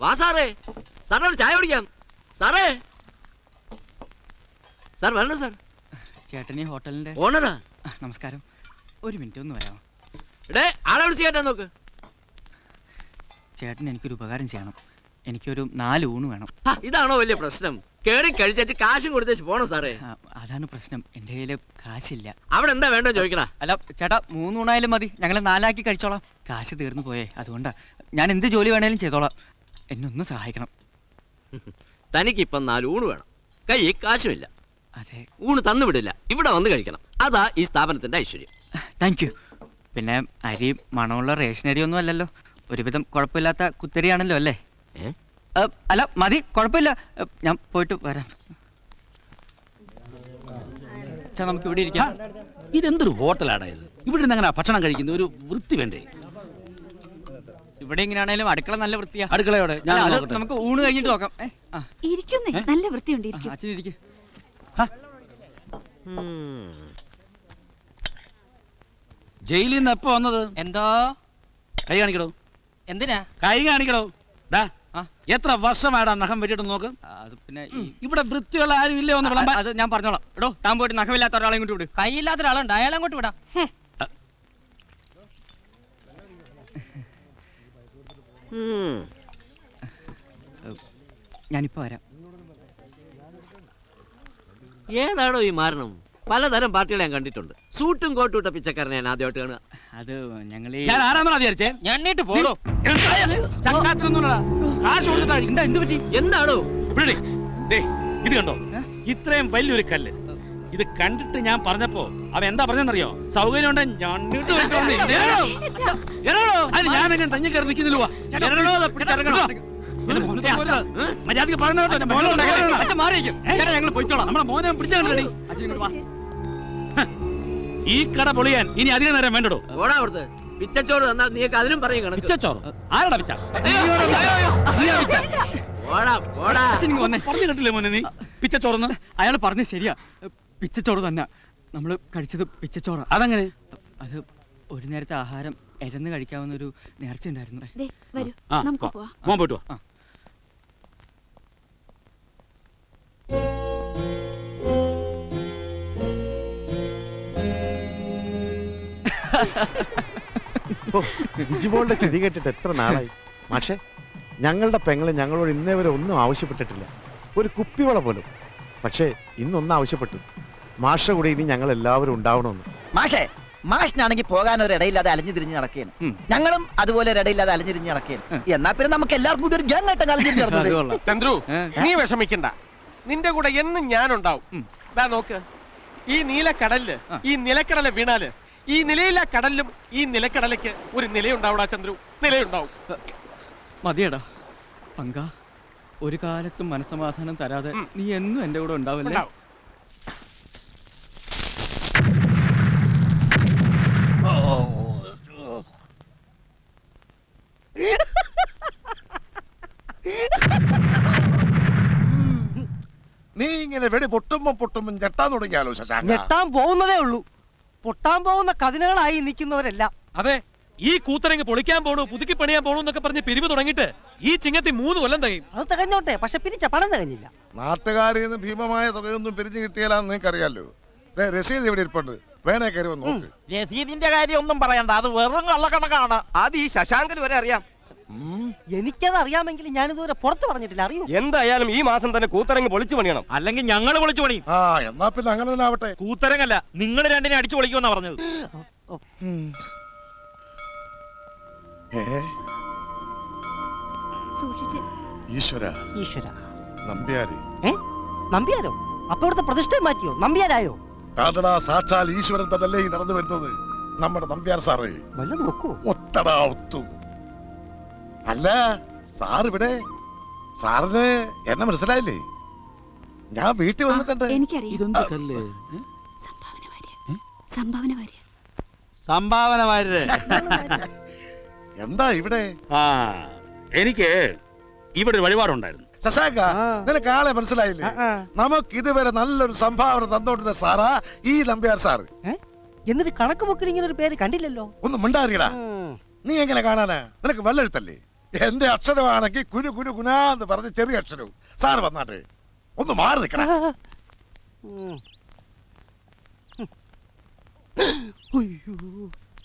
വാ സാറേ. സാറിന് ഒരു ചായ കുടിക്കാം. സാറേ. സാർ വരണ സാർ? ചേട്ടനീ ഹോട്ടലിന്റെ ഓണറാ. നമസ്കാരം. ഒരു മിനിറ്റ് ഒന്ന് വരാമോ എടേ ആളെ വിളിച്ച് കേട്ടാ നോക്ക്. ചേട്ടൻ എനിക്കൊരു ഉപകാരം ചെയ്യണം. എനിക്കൊരു നാല് ഊണ് വേണം. ഹാ, ഇതാണോ വലിയ പ്രശ്നം? കേറി കഴിച്ചു കാശും കൊടുത്തേച്ച് പോണോ സാറേ? ആ, അതാണ് പ്രശ്നം. എന്റെ കയ്യിൽ കാശില്ല. അവിടെ എന്താ വേണ്ടോ ചോദിക്കണ? അല്ല ചേട്ടാ മൂന്നൂണായാലും മതി. ഞങ്ങൾ നാലാക്കി കഴിച്ചോളാം. കാശ് തീർന്നു പോയേ. അതുകൊണ്ടാ ഞാൻ എന്ത് ജോലി വേണേലും ചെയ്തോളാം. എന്നെ ഒന്ന് സഹായിക്കണം. തനിക്കിപ്പം നാല് ഊണ് വേണം. കൈ കാശുമില്ല. അതെ. ഊണ് തന്നു വിടില്ല. ഇവിടെ വന്ന് കഴിക്കണം. അതാ ഈ സ്ഥാപനത്തിന്റെ ഐശ്വര്യം. Thank you. പിന്നെ അരി മണമുള്ള റേഷൻ അരി ഒന്നും അല്ലല്ലോ. ഒരുവിധം കുഴപ്പമില്ലാത്ത കുത്തരിയാണല്ലോ അല്ലേ? അല്ല മതി. കുഴപ്പമില്ല. ഞാൻ പോയിട്ട് വരാം. നമുക്ക് ഇവിടെ ഇരിക്കാം. ഇതെന്തൊരു ഹോട്ടലാണ് ഇത്? ഇവിടെ നിന്ന് അങ്ങനെ ഭക്ഷണം കഴിക്കുന്ന? ഒരു വൃത്തി വേണ്ടേ? ഇവിടെ എങ്ങനെയാണേലും അടുക്കള നല്ല വൃത്തിയാ. അടുക്കളയോടെ. ഞാൻ അല്ല, അത് നോക്കട്ടെ. നമുക്ക് ഊണ് കഴിഞ്ഞിട്ട് നോക്കാം. ഏ, ആ, ഇരിക്കുന്നേ? നല്ല വൃത്തിയുണ്ട് ആ, ഇരിക്കും അച്ഛൻ ഇരിക്ക്. ജയിലിൽ നിന്ന് എപ്പോ വന്നത്? എന്തോ? കൈ കാണിക്കടോ. എന്തിനാ? കൈ കാണിക്കടോ. ഡാ ആ. എത്ര വർഷമാടാ നഖം വെട്ടിട്ട് നോക്ക്. അത് പിന്നെ ഈ ഇവിടെ വൃത്തിയുള്ള ആരും ഇല്ലേ ഒന്ന് വിളമ്പാൻ? അത് ഞാൻ പറഞ്ഞോളാം. എടോ താൻ പോയിട്ട് നഖമില്ലാത്ത ഒരാളെയും കൊണ്ട് വിട്. കൈയില്ലാത്ത ഒരാളുണ്ട് അയാളെ അങ്ങോട്ട് വിടാം. ഹും. ഞാനിപ്പോ വരാം. ഏതാണോ ഈ മാരണം? പലതരം പാർട്ടികളെ ഞാൻ കണ്ടിട്ടുണ്ട്. സൂട്ടും കോട്ടും ഇട്ട പിച്ചക്കാരനെ ഞാൻ ആദ്യമായിട്ട് കാണുക. അത് ഞങ്ങൾ ഞാൻ ആരാണെന്നാ വിചാരിച്ചേ? ഞണ്ണിട്ട് പോടോ. കാശ് കൊടുത്തിട്ടാ എന്താ എന്ത് പറ്റി? എന്താണോ ഇത് കണ്ടോ? ഇത്രയും വലിയൊരു കല്ല്. ഇത് കണ്ടിട്ട് ഞാൻ പറഞ്ഞപ്പോ അവ എന്താ പറഞ്ഞെന്നറിയോ സൗകര്യം ഉണ്ട് ഞാൻ എങ്ങനെ കയറി നിൽക്കുന്നില്ല? മര്യാദയ്ക്ക് മാറിയിരിക്കും ഏ? ഞങ്ങൾ പോയിക്കോളാം. നമ്മുടെ മോനെ ഈ കട പൊളിയാൻ ഇനി അധികം നേരം വേണ്ടടോ. ഓടാ അവിടുത്തെ? പിച്ചച്ചോറ് തന്നാൽ നീക്ക് അതിനും പറയും കണക്ക്. പിച്ചച്ചോറ്? ആരടാ പിച്ച? ഓടാ ഓടാ പറഞ്ഞു കേട്ടില്ലേ മോനെ നീ? പിച്ചച്ചോറന്ന്? അയാൾ പറഞ്ഞു ശരിയാ. പിച്ചച്ചോറ് തന്നെ. നമ്മൾ കഴിച്ചത് പിച്ചച്ചോറ. അതങ്ങനെ? അത് ഒരു നേരത്തെ ആഹാരം എരന്ന് കഴിക്കാവുന്ന ഒരു നേർച്ച ഉണ്ടായിരുന്നു ആ പോയിട്ട് ബിജുമോളുടെ ചിതി കേട്ടിട്ട് എത്ര നാളായി? പക്ഷേ ഞങ്ങളുടെ പെങ്ങളെ ഞങ്ങളോട് ഇന്നേ വരെ ഒന്നും ആവശ്യപ്പെട്ടിട്ടില്ല. ഒരു കുപ്പിവള പോലും. പക്ഷേ ഇന്നൊന്നും ആവശ്യപ്പെട്ടു. മാഷ കൂടെ ഇനി ഞങ്ങൾ എല്ലാവരും ഉണ്ടാവണമെന്ന്. മാഷേ മാഷിനാണെങ്കിൽ പോകാൻ ഒരു ഇടയില്ലാതെ അലഞ്ഞു തിരിഞ്ഞ് നടക്കുകയാണ് ഞങ്ങളും അതുപോലെ ഒരു ഇടയില്ലാതെ അലഞ്ഞു തിരിഞ്ഞ് നടക്കുകയാണ് എന്നാ പിന്നെ നമുക്ക് എല്ലാവർക്കും കൂടി ഒരു ഗംഗട്ടം അലഞ്ഞു നടന്നത് ചന്ദ്രു നീ വിഷമിക്കണ്ട. നിന്റെ കൂടെ എന്നും ഞാനുണ്ടാവും. ഉണ്ടാവും ദാ നോക്ക്. ഈ നീലക്കടലിൽ. ഈ നിലക്കടല വീണാൽ ഈ നിലയില്ല കടലിലും ഈ നിലക്കടലയ്ക്ക് ഒരു നിലയുണ്ടാവൂടാ ചന്ദ്രു. നിലയുണ്ടാവും. മതിയടാ. പങ്ക ഒരു കാലത്തും മനസമാധാനം തരാതെ നീ എന്നും എന്റെ കൂടെ ഉണ്ടാവില്ലേ? ഇങ്ങനെ വെടി പൊട്ടുമ്പോ പൊട്ടുമ്പോ ഞെട്ടാൻ തുടങ്ങിയാലോ ശശാങ്ക? ഞെട്ടാൻ പോകുന്നതേ ഉള്ളൂ. പൊട്ടാൻ പോകുന്ന കതിനകളായി നിൽക്കുന്നവരെല്ലാം. അതെ ഈ കൂത്തരങ്ങ് പൊളിക്കാൻ പോണു പുതുക്കി പണിയാൻ പോണു എന്നൊക്കെ പറഞ്ഞ് പിരിവ് തുടങ്ങിയിട്ട് ഈ ചിങ്ങത്തി മൂന്ന് കൊല്ലം തകയും. അത് തികഞ്ഞോട്ടെ പക്ഷെ പിരിച്ച പണം തികഞ്ഞില്ല. നാട്ടുകാരിൽ നിന്ന് ഭീമമായ തുകയൊന്നും പിരിഞ്ഞു കിട്ടിയാലാന്ന് നിങ്ങൾക്ക് ദേ, രസീത് ഇവിടെ ഇരിപ്പുണ്ട്. വേണേ കയറി വന്ന് നോക്ക്. രസീതിന്റെ കാര്യം ഒന്നും പറയണ്ട. അത് വെറും കള്ളക്കണക്കാണ്. അത് ഈ ശശാങ്കൻ വരെ അറിയാം. എനിക്കത് അറിയാമെങ്കിൽ ഞാൻ ഇതുവരെ പുറത്ത് പറഞ്ഞിട്ടില്ല. അറിയൂ? എന്തായാലും ഈ മാസം തന്നെ കൂത്തരങ്ങ് പൊളിച്ചു പണിയണം. അല്ലെങ്കിൽ ഞങ്ങൾ പൊളിച്ചു പണി. ആ എന്നാ പിന്നെ അങ്ങനെ തന്നെ ആവട്ടെ. കൂത്തരങ്ങല്ല നിങ്ങൾ രണ്ടിനെ അടിച്ചു പൊളിക്കുമെന്നാ പറഞ്ഞത്. ഏ? സൂക്ഷിച്ച്. ഈശ്വര. ഈശ്വര. നമ്പ്യാര്. ഏ? നമ്പ്യാരോ? അപ്പൊ ഇവിടുത്തെ പ്രതിഷ്ഠ മാറ്റിയോ? നമ്പ്യാരായോ? കാട്ടടാ സാക്ഷാൽ ഈശ്വരൻ തന്നല്ലേ ഈ നടന്നു വരുന്നത്. നമ്മുടെ നമ്പ്യാർ സാറേ. വല്ലതും നോക്കൂ ഒത്തടാ ഒത്തു. അല്ല സാർ ഇവിടെ സാറിന് എന്നെ മനസ്സിലായില്ലേ? ഞാൻ വീട്ടിൽ വന്നിട്ടുണ്ട്. എനിക്കറിയാം. ഇതെന്ത് കല്ല്? സംഭാവന വാര്യ സംഭാവന വാര്യ സംഭാവന വാര്യര്. എന്താ ഇവിടെ? ആ എനിക്ക് ഇവിടെ ഒരു വഴിപാടുണ്ടായിരുന്നു. ശശാങ്ക നിനക്ക് ആളെ മനസ്സിലായില്ലേ? നമുക്ക് ഇതുവരെ നല്ലൊരു സംഭാവന തന്നോണ്ടിരുന്ന സാറാ ഈ നമ്പ്യാർ സാറ്. എന്നിട്ട് കണക്ക് ബുക്കിന് ഇങ്ങനെ ഒരു പേര് കണ്ടില്ലല്ലോ? ഒന്ന് മിണ്ടാറിയടാ. നീ എങ്ങനെ കാണാനാ? നിനക്ക് വെള്ളെഴുത്തല്ലേ എന്റെ അക്ഷരമാണെങ്കിൽ കുനു കുരു കുനാന്ന് പറഞ്ഞ ചെറിയ അക്ഷരവും. സാർ വന്നാട്ടെ. ഒന്ന് മാറി നിൽക്കണ.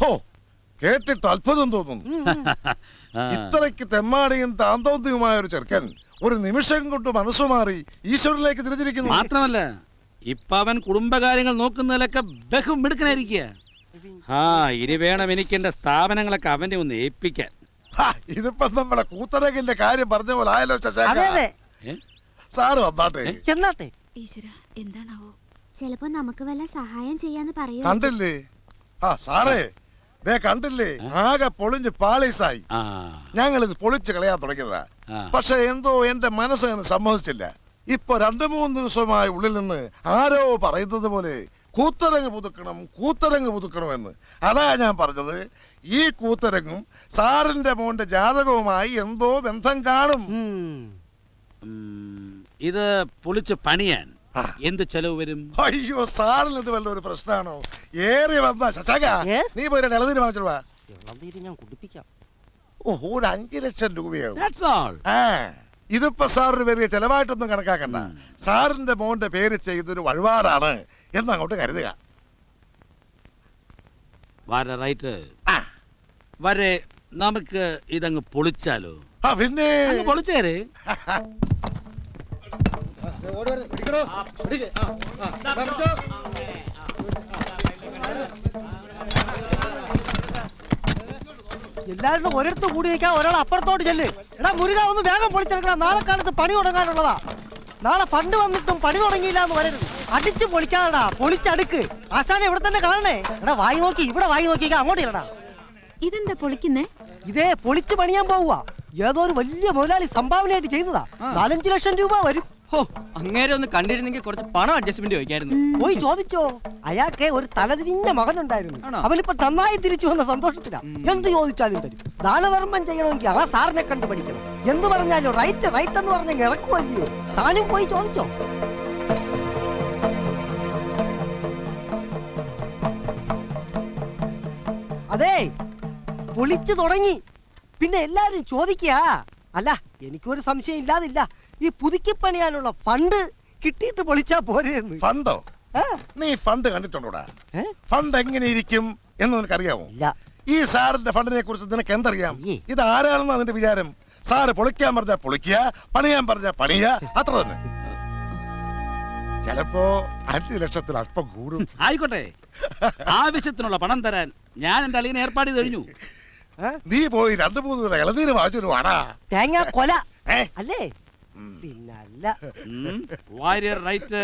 ഹോ കേട്ടിട്ട് അത്ഭുതം തോന്നുന്നു. ഇത്രയ്ക്ക് തെമ്മാടിയും താന്തോന്തിയുമായ ഒരു ചെറുക്കൻ ഒരു നിമിഷം കൊണ്ട് മനസ്സു മാറി ഈശ്വരനിലേക്ക് തിരിഞ്ഞിരിക്കുന്നു. മാത്രമല്ല ഇപ്പൊ അവൻ കുടുംബകാര്യങ്ങൾ നോക്കുന്നതിലൊക്കെ ബഹുമിടുക്കനായിരിക്കുക ആ ഇനി വേണം എനിക്ക് എന്റെ സ്ഥാപനങ്ങളൊക്കെ അവനെ ഒന്ന് ഏൽപ്പിക്കാൻ. ഇതിപ്പം നമ്മളെ കൂത്തരകിന്റെ കാര്യം പറഞ്ഞ പോലെ ആയല്ലോ ശശാങ്ക? സാറ് വന്നാട്ടെ. ചെന്നാട്ടെ. ഈശ്വര എന്താണാവോ? ചിലപ്പോ നമുക്ക് വല്ല സഹായം ചെയ്യാന്ന് പറയൂ കണ്ടില്ലേ? ആ സാറേ ദേ കണ്ടില്ലേ? ആകെ പൊളിഞ്ഞ് പാളീസായി. ആ. ഞങ്ങൾ ഇത് പൊളിച്ച് കളയാൻ തുടങ്ങിയതാ. പക്ഷെ എന്തോ എന്റെ മനസ്സിന് സമ്മതിച്ചില്ല. ഇപ്പൊ രണ്ടു മൂന്ന് ദിവസമായി ഉള്ളിൽ നിന്ന് ആരോ പറയുന്നത് പോലെ കൂത്തരങ്ങ് പുതുക്കണം കൂത്തരങ്ങ് പുതുക്കണം എന്ന് അതാ ഞാൻ പറഞ്ഞത്. ഈ കൂത്തരങ്ങും സാറിന്റെ മോന്റെ ജാതകവുമായി എന്തോ ബന്ധം കാണും. ഇത് പൊളിച്ച് പണിയാൻ എന്ത് ചെലവ് വരും? അയ്യോ സാറിന് ഇത് വല്ല ഒരു പ്രശ്നമാണോ? ഏറി വന്ന ശശക നീ പോയി ഇളനീര് വാങ്ങിച്ചോളാം ഇളനീര് ഞാൻ കുടിപ്പിക്കാം. ഓ ഒരു അഞ്ചു ലക്ഷം രൂപയാവും. ഇതിപ്പോ സാറിന് വലിയ ചെലവായിട്ടൊന്നും കണക്കാക്കണ്ട. സാറിന്റെ മോന്റെ പേര് ചെയ്തൊരു വഴിപാടാണ്. എന്നങ്ങോട്ട് കരുതുക. വര റൈറ്റ്. ആ. വരെ നമുക്ക് ഇതങ്ങ് പൊളിച്ചാലോ? ആ പിന്നെ. അങ്ങ് പൊളിച്ചേര്. എല്ലാവരും ഒരിടത്ത് കൂടി നിൽക്കാൻ ഒരാൾ അപ്പുറത്തോട്ട് ചെല്ല്. എടാ മുരുക ഒന്ന് വേഗം പൊളിച്ചെടുക്കണം നാളെ കാലത്ത് പണി തുടങ്ങാനുള്ളതാ. നാളെ ഫണ്ട് വന്നിട്ടും പണി തുടങ്ങിയില്ല എന്ന് വരരുത് അടിച്ച് പൊളിക്കാതെടാ. പൊളിച്ചടുക്ക്. ആശാനെ ഇവിടെ തന്നെ കാണണേ. എടാ വായി നോക്കി. ഇവിടെ വായി നോക്കി. അങ്ങോട്ട് ഇല്ലടാ ഇതെന്താ പൊളിക്കുന്നേ? ഇതേ പൊളിച്ച് പണിയാൻ പോവുക. ഏതോ ഒരു വലിയ മുതലാളി സംഭാവനയായിട്ട് ചെയ്തതാ നാലഞ്ചു ലക്ഷം രൂപ വരും. ഹോ അങ്ങേരെ ഒന്ന് കണ്ടിരുന്നെങ്കിൽ കുറച്ച് പണം അഡ്ജസ്റ്റ്മെന്റ് ചോദിക്കായിരുന്നു. പോയി ചോദിച്ചോ. അയാൾക്ക് ഒരു തലതിരിഞ്ഞ മകനുണ്ടായിരുന്നു? അവനിപ്പോ നന്നായി തിരിച്ചു വന്ന സന്തോഷത്തിലാ. എന്ത് ചോദിച്ചാലും തരും. ദാനധർമ്മം ചെയ്യണമെങ്കിൽ ആ സാറിനെ കണ്ടു പഠിക്കണം എന്ത് പറഞ്ഞാലും റൈറ്റ് റൈറ്റ് എന്ന് പറഞ്ഞെങ്കിൽ ഇറക്കുമല്ലയോ താനും പോയി ചോദിച്ചോ. അതെ പൊളിച്ചു തുടങ്ങി. പിന്നെ എല്ലാരും ചോദിക്കുക അല്ല എനിക്കൊരു സംശയം ഇല്ലാതില്ല. ഈ പുതുക്കി പണിയാനുള്ള ഫണ്ട് കിട്ടിയിട്ട് പൊളിച്ചാ പോരെന്ന്. ഫണ്ടോ ആ, നീ ഫണ്ട് കണ്ടിട്ടുണ്ടോടാ? ഫണ്ട് എങ്ങനെ ഇരിക്കും എന്ന് നിനക്കറിയാമോ ഇല്ല. ഈ സാറിന്റെ ഫണ്ടിനെ കുറിച്ച് നിനക്ക് എന്തറിയാം. ഇത് ആരാണെന്ന് അതിന്റെ വിചാരം? സാറ് പൊളിക്കാൻ പറഞ്ഞ പൊളിക്കുക പണിയാൻ പറഞ്ഞ പണിയ അത്ര തന്നെ. ചിലപ്പോ അഞ്ചു ലക്ഷത്തിൽ അല്പം കൂടും. ആയിക്കോട്ടെ. ആവശ്യത്തിനുള്ള പണം തരാൻ ഞാൻ എന്റെ അളിയനെ ഏർപ്പാട് ചെയ്ത് കഴിഞ്ഞു. നീ പോയി രണ്ടു മൂന്ന് കിലോ ഇളനീര് വാങ്ങിച്ചൊരു വാടാ തേങ്ങ കൊല. അല്ലേ? പിന്നല്ല. വാരിയർ റൈറ്റ്.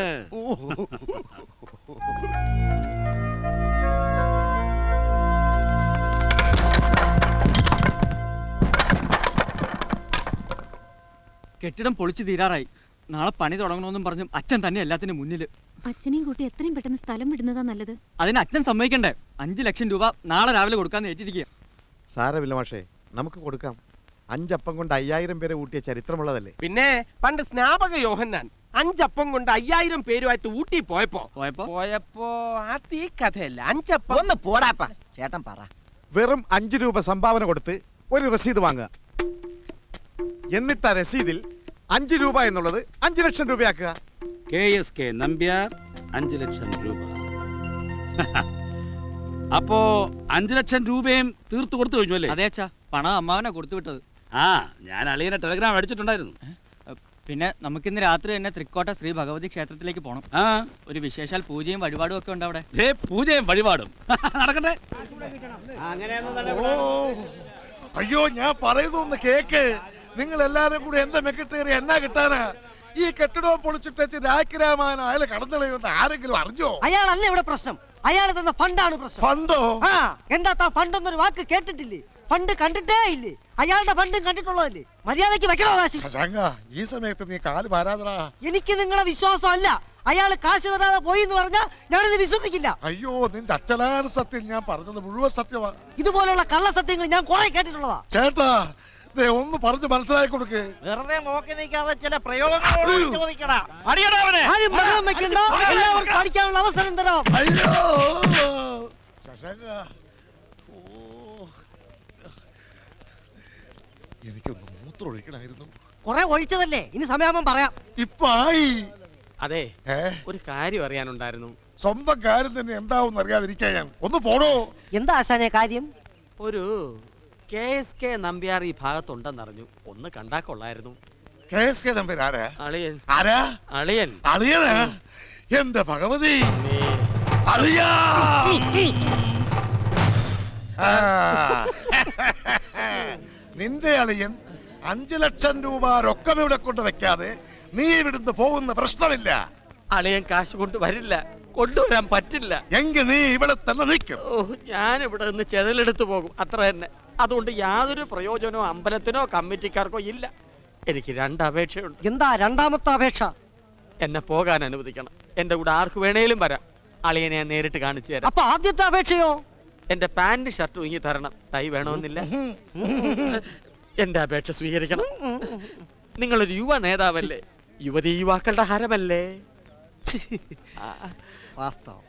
കെട്ടിടം പൊളിച്ചു തീരാറായി. നാളെ പണി തുടങ്ങണമെന്നും പറഞ്ഞും അച്ഛൻ തന്നെ എല്ലാത്തിനും മുന്നിൽ അച്ഛനെയും കൂട്ടി എത്രയും പെട്ടെന്ന് സ്ഥലം വിടുന്നതാ നല്ലത്. അതിന് അച്ഛൻ സമ്മതിക്കണ്ടേ? അഞ്ചു ലക്ഷം രൂപ നാളെ രാവിലെ കൊടുക്കാന്ന് ഏറ്റിരിക്കുക. സാരമില്ല മാഷേ നമുക്ക് കൊടുക്കാം. അഞ്ചപ്പം കൊണ്ട് അയ്യായിരം പേരെ കൂട്ടിയ ചരിത്രമുള്ളതല്ലേ? പിന്നെ പണ്ട് സ്നാപക യോഹന്നാൻ അഞ്ചപ്പം കൊണ്ട് അയ്യായിരം പേരുമായിട്ട് ഊട്ടി പോയപ്പോ പോയപ്പോ? പോയപ്പോ അത് ഈ കഥയല്ല. അഞ്ചപ്പം ഒന്ന് പോടാപ്പ ചേട്ടൻ പറ. വെറും അഞ്ചു രൂപ സംഭാവന കൊടുത്ത് ഒരു രസീത് വാങ്ങുക. എന്നിട്ട് ആ രസീതിൽ അഞ്ചു രൂപ എന്നുള്ളത് അഞ്ചു ലക്ഷം രൂപയാക്കുക. കെ എസ് കെ നമ്പ്യാർ അഞ്ചു ലക്ഷം രൂപ. അപ്പോ അഞ്ചു ലക്ഷം രൂപയും തീർത്തു കൊടുത്തു കഴിഞ്ഞു അല്ലേ? അതെ അച്ഛാ പണം അമ്മാവനെ കൊടുത്തു വിട്ടത്. ആ ഞാൻ അളിയനെ ടെലഗ്രാം അടിച്ചിട്ടുണ്ടായിരുന്നു. പിന്നെ നമുക്ക് ഇന്ന് രാത്രി തന്നെ തൃക്കോട്ട ശ്രീ ഭഗവതി ക്ഷേത്രത്തിലേക്ക് പോകണം ആ. ഒരു വിശേഷാൽ പൂജയും വഴിപാടും ഒക്കെ ഉണ്ട് അവിടെ ഏ പൂജയും വഴിപാടും. നടക്കട്ടെ. ഓ അയ്യോ ഞാൻ പറയുന്നൊന്ന് കേക്ക്. നിങ്ങൾ എല്ലാരും കൂടി എന്റെ മെക്കിട്ടേറി എന്നാ കിട്ടാനാ? ഈ കെട്ടിടവും പൊളിച്ചിട്ടേച്ച് രാക്കിരാമായന അയാൾ കടന്നുകളയുമെന്ന് ആരെങ്കിലും അറിഞ്ഞോ? അയാളല്ല ഇവിടെ പ്രശ്നം. അയാൾ തന്ന ഫണ്ടാണ് പ്രശ്നം. ഫണ്ടോ? ആ എന്താ താ ഫണ്ട് എന്നൊരു വാക്ക് കേട്ടിട്ടില്ലേ? ഫണ്ട് കണ്ടിട്ടേ ഇല്ലേ? അയാളുടെ ഫണ്ടും കണ്ടിട്ടുള്ളതല്ലേ? മര്യാദയ്ക്ക് വെക്കണോ കാശി ശശാങ്ക ഈ സമയത്ത് നീ കാൽ പാരാതടാ. എനിക്ക് നിങ്ങളെ വിശ്വാസം അല്ല അയാൾ കാശ് തരാതെ പോയി എന്ന് പറഞ്ഞാൽ ഞാനിത് വിശ്വസിക്കില്ല. അയ്യോ നിന്റെ അച്ഛനാണ് സത്യം ഞാൻ പറഞ്ഞത് മുഴുവൻ സത്യമാണ് ഇതുപോലുള്ള കള്ള സത്യങ്ങൾ ഞാൻ കുറെ കേട്ടിട്ടുള്ളതാ. ചേട്ടാ ഒന്ന് പറഞ്ഞു മനസ്സിലാക്കി കൊടുക്ക്. വെറുതെ നോക്കി നിൽക്കാതെ ചില പ്രയോഗങ്ങളോട് ചോദിക്കടാ. ആരും ബഹളം വെക്കണ്ട എല്ലാവർക്കും പഠിക്കാനുള്ള അവസരം തരാം. അയ്യോ. ശശാങ്ക. ഓ. എനിക്കൊന്ന് മൂത്രം ഒഴിക്കണമായിരുന്നു കൊറേ ഒഴിച്ചതല്ലേ? ഇനി സമയാകുമ്പം പറയാം. ഇപ്പൊ ആയി അതെ ഏ? ഒരു കാര്യം അറിയാനുണ്ടായിരുന്നു. സ്വന്തം കാര്യം തന്നെ എന്താവും അറിയാതിരിക്കാൻ ഞാൻ. ഒന്ന് പോടോ. എന്താ ആശാനെ കാര്യം? ഒരു കെ എസ് കെ നമ്പ്യാർ ഈ ഭാഗത്തുണ്ടെന്നറിഞ്ഞു. ഒന്ന് കണ്ടാ കൊള്ളായിരുന്നു. കെ എസ് കെ നമ്പർ ആരാ? അളിയൻ. ആരാ? അളിയൻ. അളിയനാ? എന്റെ ഭഗവതി. അളിയാ. നിന്റെ അളിയൻ അഞ്ചു ലക്ഷം രൂപ രൊക്കം ഇവിടെ കൊണ്ട് വെക്കാതെ നീ ഇവിടുന്ന് പോകുന്ന പ്രശ്നമില്ല. അളിയൻ കാശ് കൊണ്ട് വരില്ല. കൊണ്ടുവരാൻ പറ്റില്ല. എങ്കിൽ നീ ഇവിടെ തന്നെ നിൽക്കും. ഓ ഞാൻ ഇവിടെ നിന്ന് ചെതലെടുത്തു പോകും. അത്ര തന്നെ. അതുകൊണ്ട് യാതൊരു പ്രയോജനമോ അമ്പലത്തിനോ കമ്മിറ്റിക്കാർക്കോ ഇല്ല. എനിക്ക് രണ്ട് അപേക്ഷയുണ്ട് എന്താ രണ്ടാമത്തെ അപേക്ഷ? എന്നെ പോകാൻ അനുവദിക്കണം. എന്റെ കൂടെ ആർക്ക് വേണേലും വരാം. അളിയനെ ഞാൻ നേരിട്ട് കാണിച്ചു തരാം. അപ്പൊ ആദ്യത്തെ അപേക്ഷയോ? എന്റെ പാന്റ് ഷർട്ട് ഉങ്ങി തരണം. തൈ വേണമെന്നില്ല. എന്റെ അപേക്ഷ സ്വീകരിക്കണം. നിങ്ങളൊരു യുവ നേതാവല്ലേ? യുവതി യുവാക്കളുടെ ഹരമല്ലേ? വാസ്തവം.